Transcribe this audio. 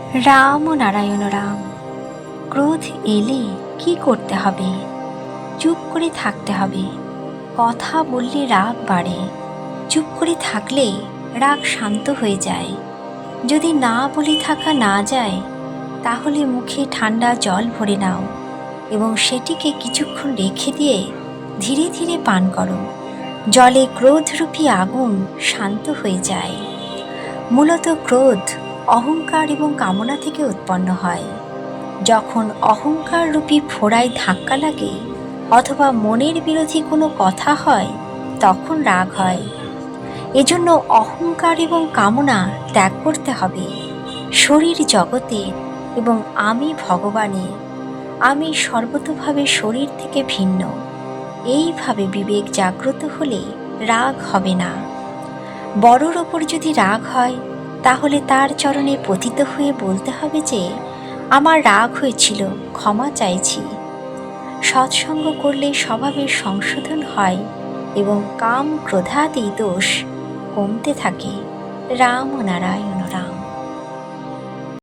রাম ও নারায়ণ রাম, ক্রোধ এলে কি করতে হবে? চুপ করে থাকতে হবে। কথা বললে রাগ বাড়ে। চুপ করে থাকলে রাগ শান্ত হয়ে যায়। যদি না বলে থাকা না যায়, তাহলে মুখে ঠান্ডা জল ভরে নাও এবং সেটিকে কিছুক্ষণ রেখে দিয়ে ধীরে ধীরে পান করো। জলে ক্রোধরূপী আগুন শান্ত হয়ে যায়। মূলত ক্রোধ অহংকার এবং কামনা থেকে উৎপন্ন হয়। যখন অহংকার রূপী ফোড়ায় ধাক্কা লাগে অথবা মনের বিরোধী কোনো কথা হয়, তখন রাগ হয়। এজন্য অহংকার এবং কামনা ত্যাগ করতে হবে। শরীর জগতে এবং আমি ভগবানে, আমি সর্বতভাবে শরীর থেকে ভিন্ন। এইভাবে বিবেক জাগ্রত হলে রাগ হবে না। বড়র ওপর যদি রাগ হয় তাহলে তার চরণে পতিত হয়ে বলতে হবে যে, আমার রাগ হয়েছিল, ক্ষমা চাইছি। সৎসঙ্গ করলে স্বভাবের সংশোধন হয় এবং কাম ক্রোধাদি দোষ কমতে থাকে। রাম নারায়ণ রাম।